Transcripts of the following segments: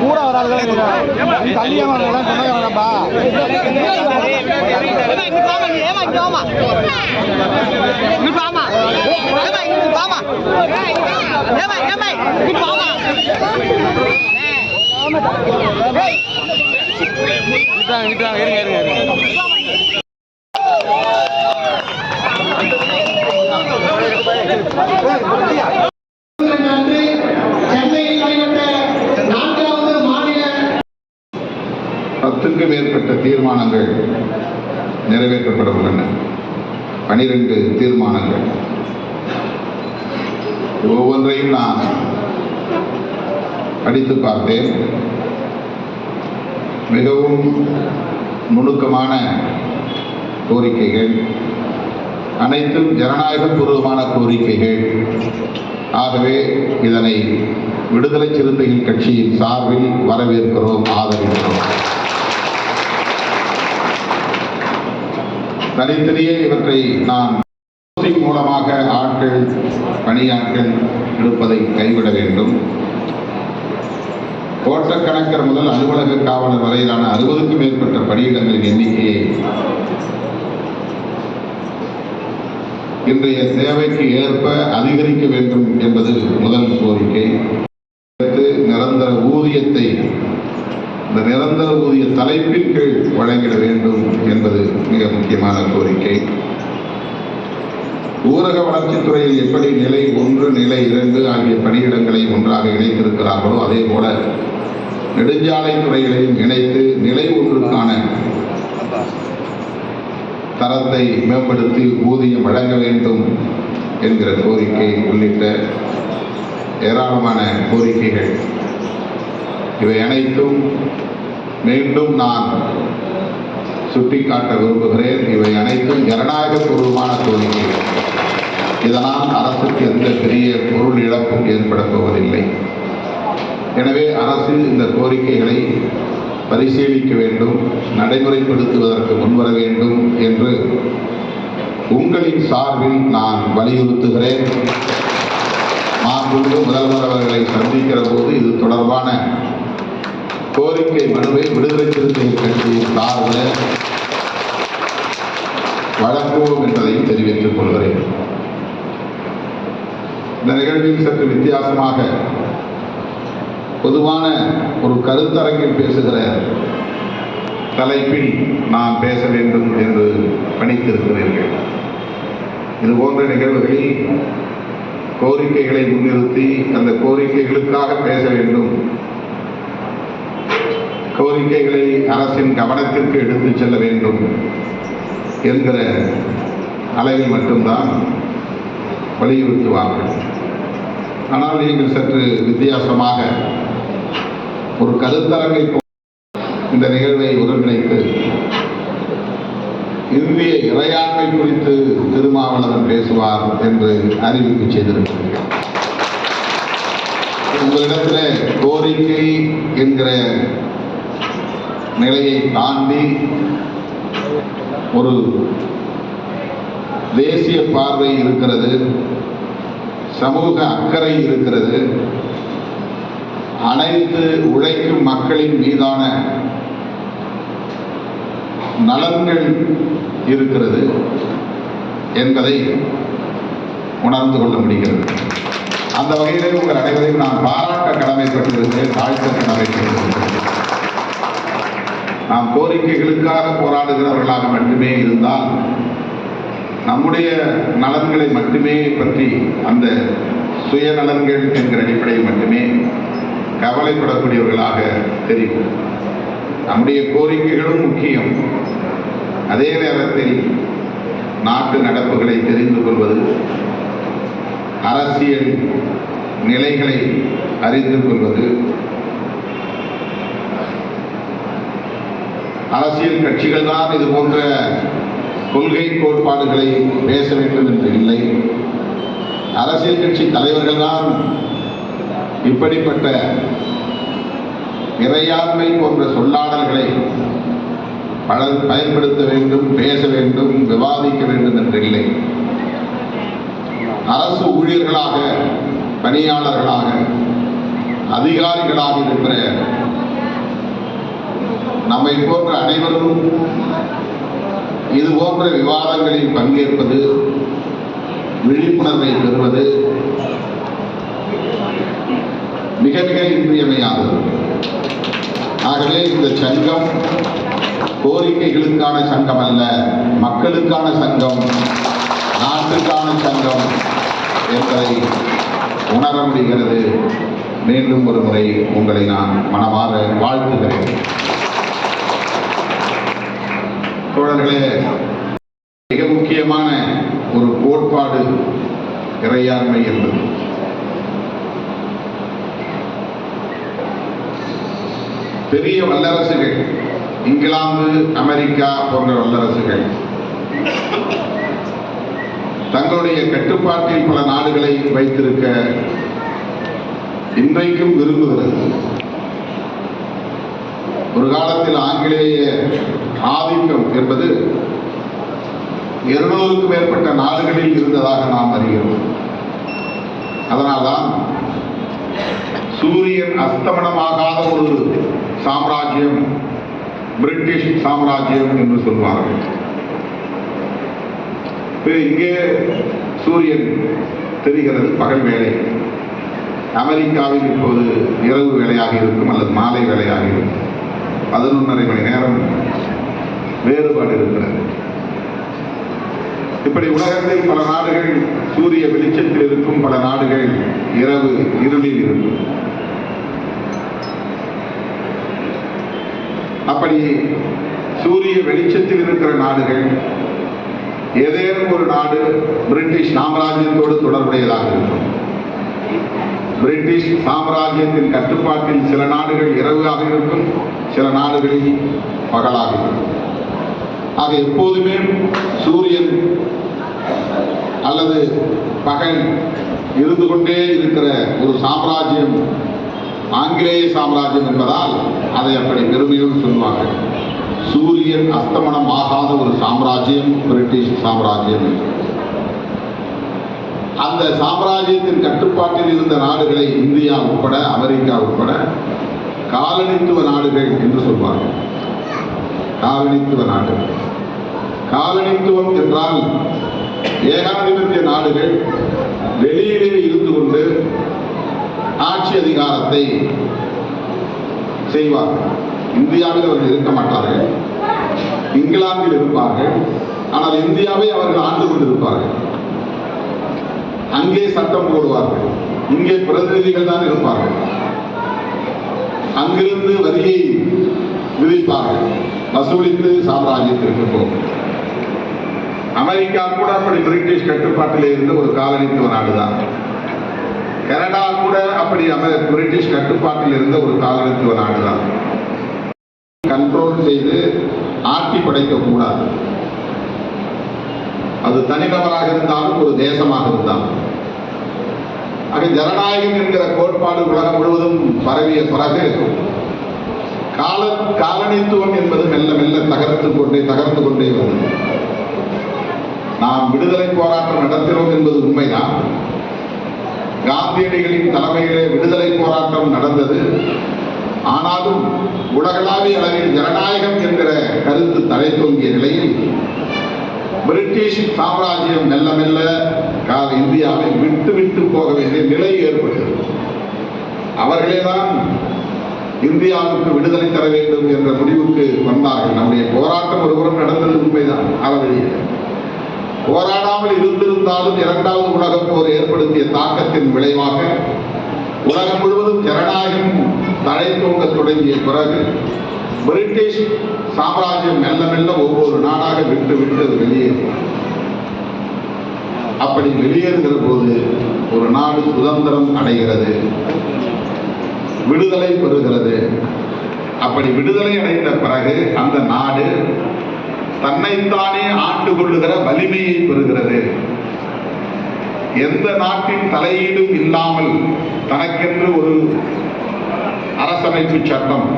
கூட வராது தள்ளியா சொன்னாங்கப்பா விட்டாங்க விட்டாங்க இருங்க இருங்க இருங்க. நிறைவேற்றப்பட உள்ளன பனிரெண்டு தீர்மானங்கள். ஒவ்வொன்றையும் நான் படித்து பார்த்தேன். மிகவும் நுணுக்கமான கோரிக்கைகள். அனைத்தும் ஜனநாயகபூர்வமான கோரிக்கைகள். ஆகவே இதனை விடுதலை சிறுத்தைகள் கட்சியின் சார்பில் வரவேற்கிறோம் ஆதரிக்கிறோம். தனித்தனியே இவற்றை நான் மூலமாக ஆட்கள் பணியாட்கள் எடுப்பதை கைவிட வேண்டும். கோட்டக்கணக்கர் முதல் அலுவலக காவலர் வரையிலான அறுபதுக்கும் மேற்பட்ட பணியிடங்களின் எண்ணிக்கையை இன்றைய தேவைக்கு ஏற்ப அதிகரிக்க வேண்டும் என்பது முதல் கோரிக்கை. நிரந்தர ஊதியத்தை இந்த நிரந்தர ஊதிய தலைப்பின் கீழ் வழங்கிட வேண்டும் என்பது மிக முக்கியமான கோரிக்கை. ஊரக வளர்ச்சித்துறையில் எப்படி நிலை ஒன்று நிலை இரண்டு ஆகிய பணியிடங்களை ஒன்றாக இணைத்திருக்கிறார்களோ அதே போல நெடுஞ்சாலை துறைகளையும் இணைத்து நிலை ஒன்றுக்கான தரத்தை மேம்படுத்தி ஊதியம் வழங்க வேண்டும் என்கிற கோரிக்கை உள்ளிட்ட ஏராளமான கோரிக்கைகள். இவை அனைத்தும் மீண்டும் நான் சுட்டிக்காட்ட விரும்புகிறேன். இவை அனைத்தும் ஜனநாயகபூர்வமான கோரிக்கைகள் இதனால் அரசுக்கு எந்த பெரிய பொருள் இழப்பும் ஏற்படப் போவதில்லை. எனவே அரசு இந்த கோரிக்கைகளை பரிசீலிக்க வேண்டும் நடைமுறைப்படுத்துவதற்கு முன்வர வேண்டும் என்று உங்களின் சார்பில் நான் வலியுறுத்துகிறேன். மாண்புமிகு முதல்வர் அவர்களை சந்திக்கிற போது இது தொடர்பான கோரிக்கை மனுவை விடுதலை சிறுத்தை கட்சியின் சார்பில் வழங்குவோம் என்பதையும் தெரிவித்துக் கொள்கிறேன். இந்த நிகழ்வில் சற்று வித்தியாசமாக பொதுவான ஒரு கருத்தரங்கில் பேசுகிற தலைப்பில் நான் பேச வேண்டும் என்று பணித்திருக்கிறீர்கள். இது போன்ற நிகழ்வுகளில் கோரிக்கைகளை முன்னிறுத்தி அந்த கோரிக்கைகளுக்காக பேச வேண்டும் கோரிக்கைகளை அரசின் கவனத்திற்கு எடுத்துச் செல்ல வேண்டும் என்கிற அளவில் மட்டும்தான் வலியுறுத்துவார்கள். ஆனால் நீங்கள் சற்று வித்தியாசமாக ஒரு கருத்தரங்கை இந்த நிகழ்வை ஒருங்கிணைத்து இந்திய இறையாண்மை குறித்து திருமாவளவன் பேசுவார் என்று அறிவிப்பு செய்திருக்கிறீர்கள் உங்களிடத்தில் கோரிக்கை என்கிற நிலையை தாண்டி ஒரு தேசிய பார்வை இருக்கிறது சமூக அக்கறை இருக்கிறது. அனைத்து உழைக்கும் மக்களின் மீதான நலன்கள் இருக்கிறது என்பதை உணர்ந்து கொள்ள முடிகிறது. அந்த வகையிலே உங்கள் அனைவரையும் நான் பாராட்ட கடமைப்பட்டிருக்கிறேன் தாழ்த்த கடமைப்பட்டிருக்கிறேன். கோரிக்கைகளுக்காக போராடுகிறவர்களாக மட்டுமே இருந்தால் நம்முடைய நலன்களை மட்டுமே பற்றி அந்த சுயநலன்கள் என்கிற அடிப்படையில் மட்டுமே கவலைப்படக்கூடியவர்களாக தெரியும். நம்முடைய கோரிக்கைகளும் முக்கியம். அதே நேரத்தில் நாட்டு நடப்புகளை தெரிந்து கொள்வது அரசியல் நிலைகளை அறிந்து கொள்வது அரசியல் கட்சிகள் தான் இது போன்ற கொள்கை கோட்பாடுகளை பேச வேண்டும் என்று இல்லை. அரசியல் கட்சி தலைவர்கள் தான் இப்படிப்பட்ட இறையாண்மை போன்ற சொல்லாடல்களை பல பயன்படுத்த வேண்டும் பேச வேண்டும் விவாதிக்க வேண்டும் என்று இல்லை. அரசு ஊழியர்களாக பணியாளர்களாக அதிகாரிகளாக இருக்கிற நம்மை போன்ற அனைவரும் இது போன்ற விவாதங்களில் பங்கேற்பது விழிப்புணர்வை பெறுவது மிக மிக இன்றியமையாதது. ஆகவே இந்த சங்கம் கோரிக்கைகளுக்கான சங்கம் அல்ல மக்களுக்கான சங்கம் நாட்டுக்கான சங்கம் என்பதை உணர முடிகிறது. மீண்டும் ஒரு முறை உங்களை நான் மனமாற வாழ்த்துகிறேன். தோழர்களே மிக முக்கியமான ஒரு கோட்பாடு இறையாண்மை என்பது. பெரிய வல்லரசுகள் இங்கிலாந்து அமெரிக்கா போன்ற வல்லரசுகள் தங்களுடைய கட்டுப்பாட்டில் பல நாடுகளை வைத்திருக்க இன்றைக்கும் விரும்புகிறது. ஒரு காலத்தில் ஆங்கிலேய ஆதிக்கம் என்பது இருநூறுக்கும் மேற்பட்ட நாடுகளில் இருந்ததாக நாம் அறிகிறோம். அதனால்தான் சூரியன் அஸ்தமனமாகாத ஒரு சாம்ராஜ்யம் பிரிட்டிஷ் சாம்ராஜ்யம் என்று சொல்வார்கள். இங்கே சூரியன் தெரிகிறது பகல் வேலை அமெரிக்காவில் இப்போது இரவு வேலையாக இருக்கும் அல்லது மாலை வேலையாக இருக்கும். பதினொன்றரை மணி நேரம் வேறுபாடு இருக்கிறது இப்படி உலகத்தில் பல நாடுகள் சூரிய வெளிச்சத்தில் இருக்கும் பல நாடுகள் இரவு இருளில் இருக்கும் அப்படி சூரிய வெளிச்சத்தில் இருக்கிற நாடுகள் ஏதேனும் ஒரு நாடு பிரிட்டிஷ் சாம்ராஜ்யத்தோடு தொடர்புடையதாக இருக்கும். பிரிட்டிஷ் சாம்ராஜ்யத்தின் கட்டுப்பாட்டில் சில நாடுகள் இரவாக இருக்கும் சில நாடுகளில் பகலாக இருக்கும். ஆக எப்போதுமே சூரியன் அல்லது பகல் இருந்து கொண்டே இருக்கிற ஒரு சாம்ராஜ்யம் ஆங்கிலேய சாம்ராஜ்யம் என்பதால் அதை அப்படி பெருமையோடு சொல்வார்கள். சூரியன் அஸ்தமனம் ஆகாத ஒரு சாம்ராஜ்யம் பிரிட்டிஷ் சாம்ராஜ்யம் அந்த சாம்ராஜ்யத்தின் கட்டுப்பாட்டில் இருந்த நாடுகளை இந்தியா உட்பட அமெரிக்கா உட்பட காலனித்துவ நாடுகள் என்று சொல்வார்கள். காலனித்துவ நாடுகள். காலனித்துவம் என்றால் ஏகாதிபத்திய நாடுகள் வெளியிலே இருந்து கொண்டு ஆட்சி அதிகாரத்தை செய்வார்கள். இந்தியாவில் அவர்கள் இருக்க மாட்டார்கள். இங்கிலாந்தில் இருப்பார்கள். ஆனால் இந்தியாவை அவர்கள் ஆண்டு கொண்டிருப்பார்கள். அங்கே சட்டம் போடுவார்கள். இங்கே பிரதிநிதிகள் தான் இருப்பார்கள். அங்கிருந்து வரியை விதிப்பார்கள். வசூலித்து சாம்ராஜ்யத்திற்கு போகும். அமெரிக்கா கூட அப்படி பிரிட்டிஷ் கட்டுப்பாட்டில் இருந்த ஒரு காலனித்துவ நாடுதான். கனடா கூட அப்படி பிரிட்டிஷ் கட்டுப்பாட்டில் இருந்த ஒரு காலனித்துவ நாடுதான். கண்ட்ரோல் செய்து ஆட்சி படைக்க கூடாது. அது தனிநபராக இருந்தாலும் ஒரு தேசமாக இருந்தாலும். ஆக ஜனநாயகம் என்கிற கோட்பாடு உலகம் முழுவதும் பரவிய பிறகு கால காலனித்துவம் என்பது மெல்ல மெல்ல தகர்த்து கொண்டே தகர்ந்து கொண்டே வந்தது நாம் விடுதலை போராட்டம் நடத்தினோம் என்பது உண்மைதான். காந்தியடிகளின் தலைமையிலே விடுதலை போராட்டம் நடந்தது. ஆனாலும் உலகளாவிய அளவில் ஜனநாயகம் என்கிற கருத்து தலை தழைத்தோங்கிய நிலையில் பிரிட்டிஷ் சாம்ராஜ்யம் மெல்ல மெல்ல கால இந்தியாவை விட்டு விட்டு போக வேண்டிய நிலை ஏற்பட்டது. அவர்களேதான் இந்தியாவுக்கு விடுதலை தர வேண்டும் என்ற முடிவுக்கு வந்தார்கள். நம்முடைய போராட்டம் ஒருபுறம் நடந்தது உண்மைதான் அளவழியில் போராடாமல் இருந்திருந்தாலும் இரண்டாவது உலகப் போர் ஏற்படுத்திய தாக்கத்தின் விளைவாக உலகம் முழுவதும் ஜனநாயகம் தழைத்தோங்க தொடங்கிய பிறகு பிரிட்டிஷ் சாம்ராஜ்யம் மெல்ல மெல்ல ஒவ்வொரு நாடாக விட்டு விட்டு அது வெளியேறும் அப்படி வெளியேறுகிற போது ஒரு நாடு சுதந்திரம் அடைகிறது. விடுதலை பெறுகிறது. அப்படி விடுதலை அடைந்த பிறகு அந்த நாடு தன்னைத்தானே ஆண்டு கொள்ளுகிற வலிமையை பெறுகிறது. எந்த நாட்டின் தலையீடும் இல்லாமல் தனக்கென்று ஒரு அரசமைப்பு சட்டம்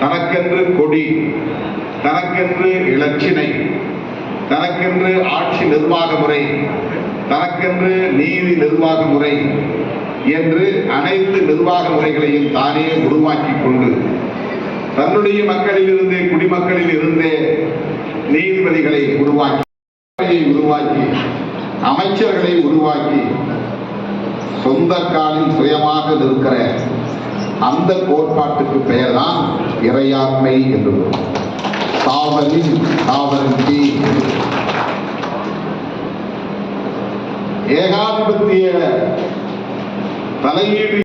தனக்கென்று கொடி தனக்கென்று இலச்சினை தனக்கென்று ஆட்சி நிர்வாக முறை தனக்கென்று நீதி நிர்வாக முறை என்று அனைத்து நிர்வாக முறைகளையும் தானே உருவாக்கி கொண்டு தன்னுடைய மக்களிலிருந்தே குடிமக்களில் இருந்தே நீதிபதிகளை உருவாக்கி உருவாக்கி அமைச்சர்களை உருவாக்கி சொந்த காலில் சுயமாக நிற்கிற அந்த கோட்பாட்டுக்கு பெயர்தான் இறையாண்மை என்று சாவலின் சாவரண்டி ஏகாதிபத்திய தலையீடு